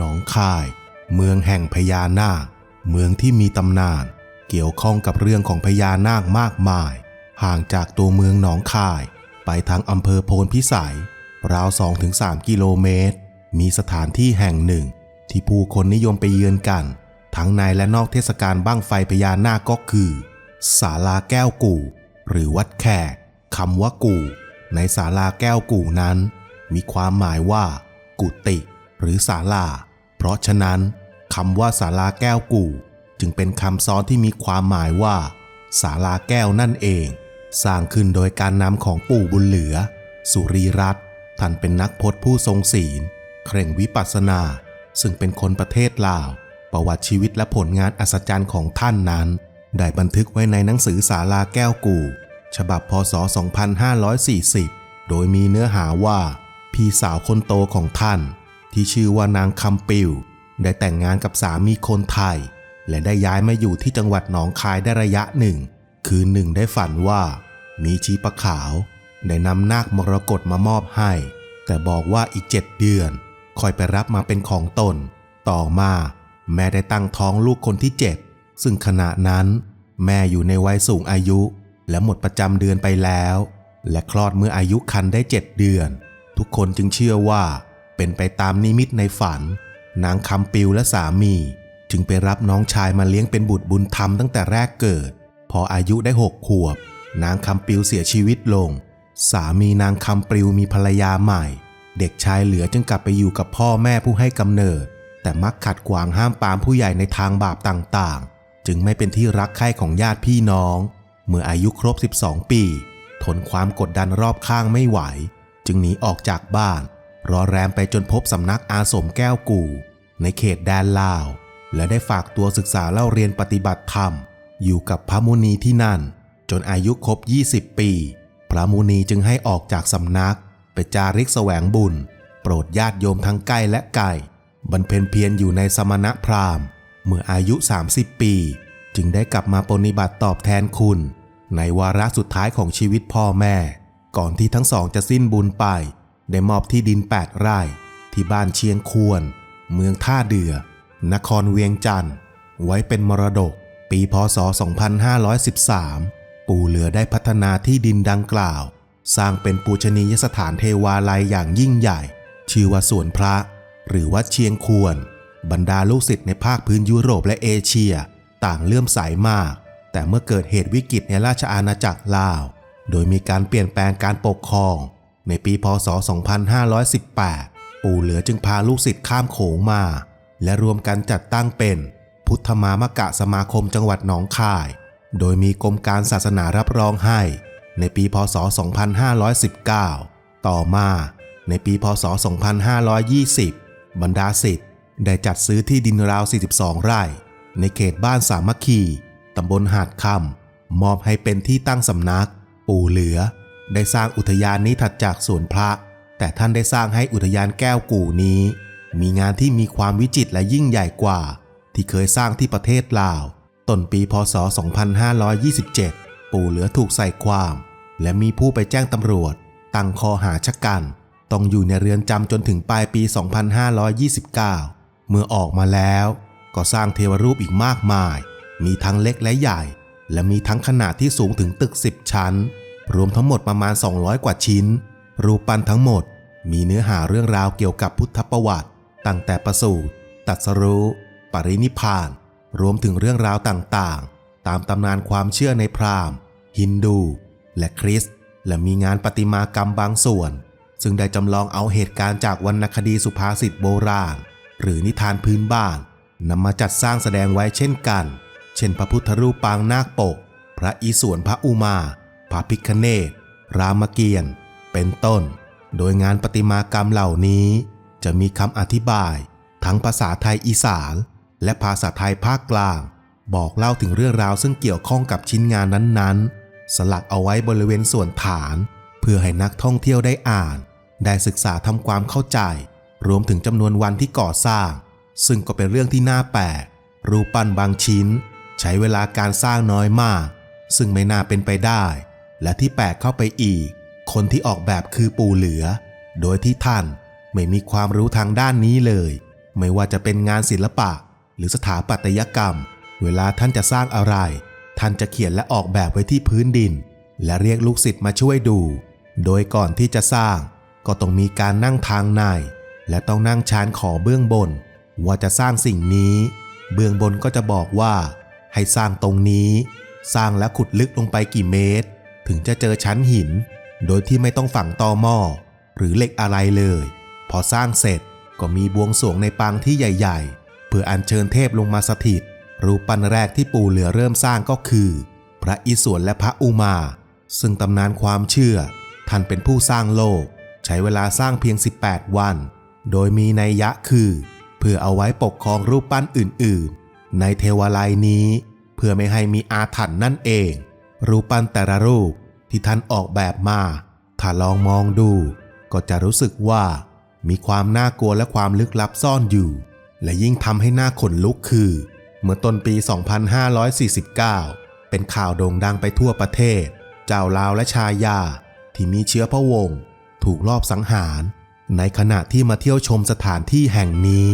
หนองคาย เมืองแห่งพญานาค เมืองที่มีตำนาน เกี่ยวข้องกับเรื่องของพญานาคมากมาย ห่างจากตัวเมืองหนองคาย ไปทางอำเภอโพนพิสัย ราว 2-3 กิโลเมตร มีสถานที่แห่งหนึ่ง ที่ผู้คนนิยมไปเยือนกัน ทั้งในและนอกเทศกาลบั้งไฟพญานาคก็คือศาลาแก้วกู่ หรือวัดแขกคำว่ากู่ ในศาลาแก้วกู่นั้น มีความหมายว่า กุฏิหรือศาลา เพราะฉะนั้นคำว่าศาลาแก้วกู่ จึงเป็นคำซ้อนที่มีความหมายว่าศาลาแก้วนั่นเอง สร้างขึ้นโดยการนำของปู่บุญเหลือ สุรีรัตน์ท่านเป็นนักพจน์ผู้ทรงศีล เคร่งวิปัสสนา ซึ่งเป็นคนประเทศลาว ประวัติชีวิตและผลงานอัศจรรย์ของท่านนั้น ได้บันทึกไว้ในหนังสือศาลาแก้วกู่ ฉบับพศ 2540 โดยมีเนื้อหาว่า พี่สาวคนโตของท่าน ที่ชื่อว่านางคำปิวได้แต่งงานกับสามีคนไทย และได้ย้ายมาอยู่ที่จังหวัดหนองคายได้ระยะหนึ่ง คืนหนึ่งได้ฝันว่ามีชีปะขาว ได้นำนาคมรกตมามอบให้ แต่บอกว่าอีกเจ็ดเดือนคอยไปรับมาเป็นของตน ต่อมา แม่ได้ตั้งท้องลูกคนที่เจ็ดซึ่งขณะนั้น แม่อยู่ในวัยสูงอายุ และหมดประจำเดือนไปแล้ว และคลอดเมื่ออายุคันได้เจ็ดเดือน ทุกคนจึงเชื่อว่า เป็นไปตามนิมิตในฝัน นางคำปิวและสามี จึงไปรับน้องชายมาเลี้ยงเป็นบุตรบุญธรรมตั้งแต่แรกเกิด พออายุได้หกขวบ นางคำปิวเสียชีวิตลง สามีนางคำปิวมีภรรยาใหม่ เด็กชายเหลือจึงกลับไปอยู่กับพ่อแม่ผู้ให้กำเนิด แต่มักขัดขวางห้ามปามผู้ใหญ่ในทางบาปต่างๆ จึงไม่เป็นที่รักใคร่ของญาติพี่น้อง เมื่ออายุครบ 12 ปี ทนความกดดันรอบข้างไม่ไหว จึงหนีออกจากบ้าน รอแรมไปจนพบสำนักอาสมแก้วกู่ ในเขตแดนลาว และได้ฝากตัวศึกษาเล่าเรียนปฏิบัติธรรม อยู่กับพระมุนีที่นั่น จนอายุครบ 20 ปี พระมุนีจึงให้ออกจากสำนัก ไปจาริกแสวงบุญ โปรดญาติโยมทั้งใกล้และไกลบรรเพ็ญเพียรอยู่ในสมณพราหมณ์ เมื่ออายุ 30 ปี จึงได้กลับมาปฏิบัติตอบแทนคุณ ในวาระสุดท้ายของชีวิตพ่อแม่ ก่อนที่ทั้งสองจะสิ้นบุญไป ได้มอบที่ดิน 8 ไร่ที่บ้านเชียงควร เมืองท่าเดือ นครเวียงจันทร์ ไว้เป็นมรดก ปีพศ 2513 ปู่เหลือได้พัฒนาที่ดินดังกล่าว สร้างเป็นปูชนียสถานเทวาลัยอย่างยิ่งใหญ่ ชื่อว่าสวนพระ หรือวัดเชียงควร บรรดาลูกศิษย์ในภาคพื้นยุโรปและเอเชีย ต่างเลื่อมใสมาก แต่เมื่อเกิดเหตุวิกฤตในราชอาณาจักรลาว โดยมีการเปลี่ยนแปลงการปกครอง ในปีพศ 2518 ปู่เหลือจึงพาลูกศิษย์ข้ามโขงมา และรวมกันจัดตั้งเป็น พุทธมามกะสมาคมจังหวัดหนองคาย โดยมีกรมการศาสนารับรองให้ ในปีพศ 2519 ต่อมา ในปีพศ 2520 บรรดาศิษย์ได้จัดซื้อที่ดินราว 42 ไร่ ในเขตบ้านสามัคคี ตำบลหาดคำมอบให้เป็นที่ตั้งสำนัก ปู่เหลือ ได้สร้างอุทยานนี้ถัดจากสวนพระ แต่ท่านได้สร้างให้อุทยานแก้วกู่นี้ มีงานที่มีความวิจิตรและยิ่งใหญ่กว่า ที่เคยสร้างที่ประเทศลาวต้นปีพศ 2527 ปู่เหลือถูกใส่ความ และมีผู้ไปแจ้งตำรวจ ตั้งคอหาชะกัน ต้องอยู่ในเรือนจำจนถึงปลายปี 2529 เมื่อออกมาแล้วก็สร้างเทวรูปอีกมากมาย มีทั้งเล็กและใหญ่ และมีทั้งขนาดที่สูงถึงตึก 10 ชั้น รวมทั้งหมดประมาณ 200 กว่าชิ้น รูปปั้นทั้งหมด มีเนื้อหาเรื่องราวเกี่ยวกับพุทธประวัติ ตั้งแต่ประสูติตรัสรู้ปรินิพพาน รวมถึงเรื่องราวต่างๆ ตามตำนานความเชื่อในพราหมณ์ ฮินดู และคริสต์และมีงานประติมากรรมบางส่วน ซึ่งได้จำลองเอาเหตุการณ์จากวรรณคดีสุภาษิตโบราณ หรือนิทานพื้นบ้านนำมาจัดสร้างแสดงไว้เช่นกัน เช่นพระพุทธรูปปางนาคปก พระอิศวรพระอุมา พระพิคเนตรามเกียรติ์เป็นต้น โดยงานประติมากรรมเหล่านี้ จะมีคำอธิบาย ทั้งภาษาไทยอีสาน และภาษาไทยภาคกลาง บอกเล่าถึงเรื่องราวซึ่งเกี่ยวข้องกับชิ้นงานนั้นๆ สลักเอาไว้บริเวณส่วนฐาน เพื่อให้นักท่องเที่ยวได้อ่าน ได้ศึกษาทำความเข้าใจ รวมถึงจำนวนวันที่ก่อสร้าง ซึ่งก็เป็นเรื่องที่น่าแปลกรูปปั้นบางชิ้น ใช้เวลาการสร้างน้อยมาก ซึ่งไม่น่าเป็นไปได้ และที่แปลกเข้าไปอีก คนที่ออกแบบคือปู่เหลือ โดยที่ท่านไม่มีความรู้ทางด้านนี้เลย ไม่ว่าจะเป็นงานศิลปะ หรือสถาปัตยกรรม เวลาท่านจะสร้างอะไร ท่านจะเขียนและออกแบบไว้ที่พื้นดิน และเรียกลูกศิษย์มาช่วยดู โดยก่อนที่จะสร้าง ก็ต้องมีการนั่งทางใน และต้องนั่งชานขอเบื้องบน ว่าจะสร้างสิ่งนี้ เบื้องบนก็จะบอกว่า ให้สร้างตรงนี้ สร้างและขุดลึกลงไปกี่เมตร ถึงจะเจอชั้นหิน โดยที่ไม่ต้องฝังตอหม้อหรือเหล็กอะไรเลย พอสร้างเสร็จก็มีบวงสรวงในปางที่ใหญ่ ๆ เพื่ออัญเชิญเทพลงมาสถิต รูปปั้นแรกที่ปู่เหลือเริ่มสร้างก็คือ พระอิศวรและพระอุมา ซึ่งตำนานความเชื่อ ท่านเป็นผู้สร้างโลก ใช้เวลาสร้างเพียง 18 วัน โดยมีนัยยะคือ เพื่อเอาไว้ปกครองรูปปั้นอื่น ๆ ในเทวาลัยนี้ เพื่อไม่ให้มีอาถรรพ์นั่นเอง รูปปั้นแต่ละรูป ที่ท่านออกแบบมา ถ้าลองมองดู ก็จะรู้สึกว่ามีความน่ากลัวและความลึกลับซ่อนอยู่ และยิ่งทำให้หน้าขนลุกคือ เมื่อต้นปี 2549 เป็นข่าวโด่งดังไปทั่วประเทศ เจ้าลาวและชายา ที่มีเชื้อพระวงศ์ถูกลอบสังหาร ในขณะที่มาเที่ยวชมสถานที่แห่งนี้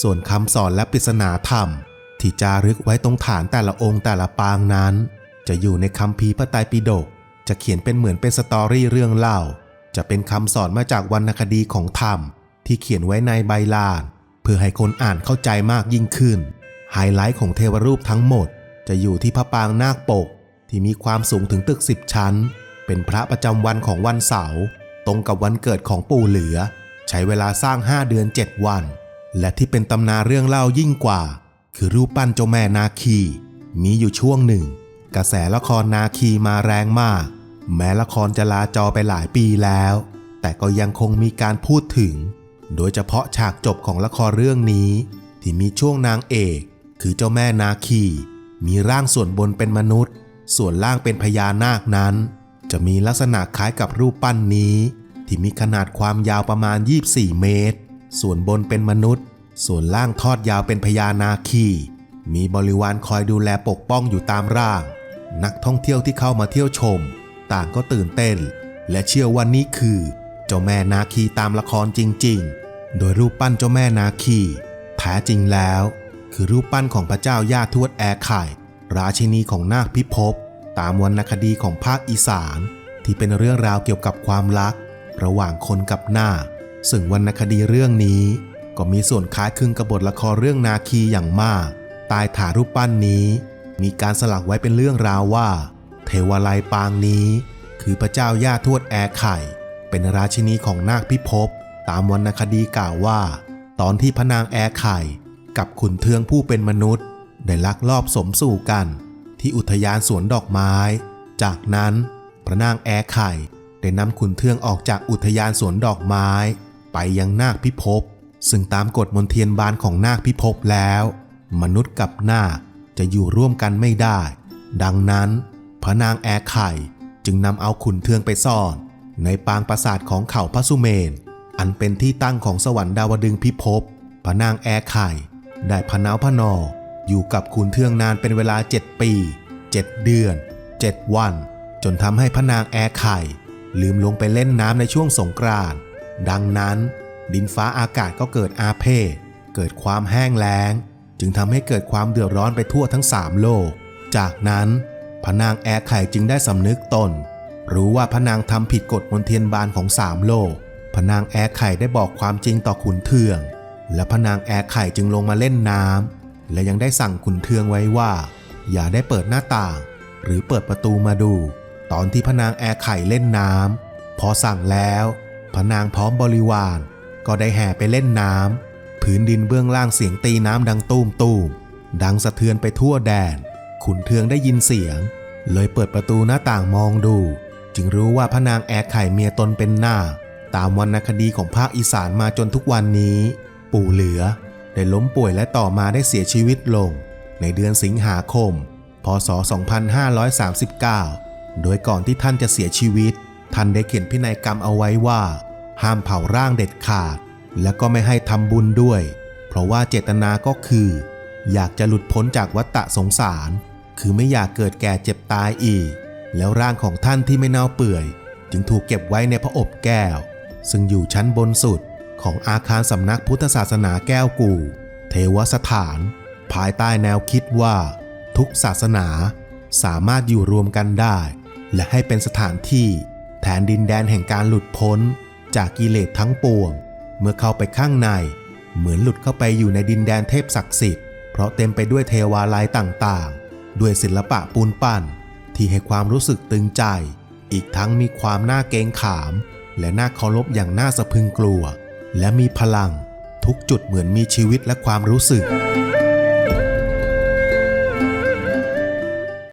ส่วนคำสอนและปริศนาธรรม ที่จารึกไว้ตรงฐานแต่ละองค์แต่ละปางนั้น จะอยู่ในคัมภีพระไตรปิฎก จะเขียนเป็นเหมือนเป็นสตอรี่เรื่องเล่า จะเป็นคำสอนมาจากวรรณคดีของธรรม ที่เขียนไว้ในใบลาน เพื่อให้คนอ่านเข้าใจมากยิ่งขึ้น ไฮไลท์ของเทวรูปทั้งหมด จะอยู่ที่พระปางนาคปก ที่มีความสูงถึงตึกสิบชั้น เป็นพระประจำวันของวันเสาร์ตรงกับวันเกิดของปู่เหลือ ใช้เวลาสร้าง 5 เดือน 7 วัน และที่เป็นตำนานเรื่องเล่ายิ่งกว่า คือรูปปั้นเจ้าแม่นาคี มีอยู่ช่วงหนึ่ง กระแสละครนาคีมาแรงมาก แม้ละครจะลาจอไปหลายปีแล้ว แต่ก็ยังคงมีการพูดถึง โดยเฉพาะฉากจบของละครเรื่องนี้ ที่มีช่วงนางเอก คือเจ้าแม่นาคี มีร่างส่วนบนเป็นมนุษย์ ส่วนล่างเป็นพญานาคนั้น จะมีลักษณะคล้ายกับรูปปั้นนี้ ที่มีขนาดความยาวประมาณ 24 เมตร ส่วนบนเป็นมนุษย์ ส่วนล่างทอดยาวเป็นพญานาคี มีบริวารคอยดูแลปกป้องอยู่ตามร่าง นักท่องเที่ยวที่เข้ามาเที่ยวชม ต่างก็ตื่นเต้น และเชื่อว่านี่คือ เจ้าแม่นาคีตามละครจริง ๆ โดยรูปปั้นเจ้าแม่นาคีแท้จริงแล้ว คือรูปปั้นของพระเจ้าย่าทวดแอร์ไข่ ราชินีของนาคพิภพตามวรรณคดีของภาคอีสาน ที่เป็นเรื่องราวเกี่ยวกับความรัก ระหว่างคนกับนาคซึ่งวรรณคดีเรื่องนี้ ก็มีส่วนคล้ายคลึงกับบทละครเรื่องนาคีอย่างมากใต้ฐานรูปปั้นนี้ มีการสลักไว้เป็นเรื่องราวว่า เทวาลัยปางนี้ คือพระเจ้าย่าทวดแอร์ไข่ เป็นราชินีของนาคพิภพตามวรรณคดีกล่าวว่า ตอนที่พระนางแอร์ไข่กับขุนเทืองผู้เป็นมนุษย์ ได้ลักลอบสมสู่กัน ที่อุทยานสวนดอกไม้ จากนั้นพระนางแอร์ไข่ได้นำขุนเทืองออกจากอุทยานสวนดอกไม้ ไปยังนาคพิภพซึ่งตามกฎมนเทียนบานของนาคพิภพแล้ว มนุษย์กับนาคจะอยู่ร่วมกันไม่ได้ ดังนั้น ระนางแอร์ไข่จึงนำเอาขุนเทืองไปซ่อน ในปางปราสาทของเขาพระสุเมน อันเป็นที่ตั้งของสวรรค์ดาวดึงพิภพพระนางแอร์ไข่ได้พนาวพนอ อยู่กับขุนเทืองนานเป็นเวลา 7 ปี 7 เดือน 7 วัน จนทำให้พระนางแอร์ไข่ลืมลงไปเล่นน้ำในช่วงสงกรานต์ดังนั้นดินฟ้าอากาศก็เกิดอาเพศเกิดความแห้งแล้ง จึงทำให้เกิดความเดือดร้อนไปทั่วทั้งสามโลก จากนั้น พระนางแอร์ไข่จึงได้สำนึกตน รู้ว่าพระนางทำผิดกฎมนเทียนบานของสามโลกพระนางแอร์ไข่ได้บอกความจริงต่อขุนเทือง และพระนางแอร์ไข่จึงลงมาเล่นน้ำและยังได้สั่งขุนเทืองไว้ว่า อย่าได้เปิดหน้าต่าง หรือเปิดประตูมาดู ตอนที่พระนางแอร์ไข่เล่นน้ำพอสั่งแล้วพระนางพร้อมบริวาร ก็ได้แห่ไปเล่นน้ำพื้นดินเบื้องล่างเสียงตีน้ำดังตูมตูมดังสะเทือนไปทั่วแดน ขุนเทืองได้ยินเสียง เลยเปิดประตูหน้าต่างมองดู จึงรู้ว่าพระนางแอร์ไข่เมียตนเป็นหน้า ตามวรรณคดีของภาคอีสานมาจนทุกวันนี้ ปู่เหลือ ได้ล้มป่วยและต่อมาได้เสียชีวิตลง ในเดือนสิงหาคม พศ 2539 โดยก่อนที่ท่านจะเสียชีวิต ท่านได้เขียนพินัยกรรมเอาไว้ว่า ห้ามเผาร่างเด็ดขาด และก็ไม่ให้ทำบุญด้วย เพราะว่าเจตนาก็คืออยากจะหลุดพ้นจากวัฏฏะสงสาร คือไม่อยากเกิดแก่เจ็บตายอีก แล้วร่างของท่านที่ไม่เน่าเปื่อย จึงถูกเก็บไว้ในพระอบแก้ว ซึ่งอยู่ชั้นบนสุดของอาคารสำนักพุทธศาสนาแก้วกู่ เทวสถาน ภายใต้แนวคิดว่า ทุกศาสนาสามารถอยู่รวมกันได้ และให้เป็นสถานที่แทนดินแดนแห่งการหลุดพ้น จากกิเลสทั้งปวง เมื่อเข้าไปข้างใน เหมือนหลุดเข้าไปอยู่ในดินแดนเทพศักดิ์สิทธิ์เพราะเต็มไปด้วยเทวาลัยต่างๆ ด้วยศิลปะปูนปั้นที่ให้ความรู้สึกตึงใจ อีกทั้งมีความน่าเกรงขาม และน่าเคารพอย่างน่าสะพึงกลัว และมีพลังทุกจุดเหมือนมีชีวิตและความรู้สึก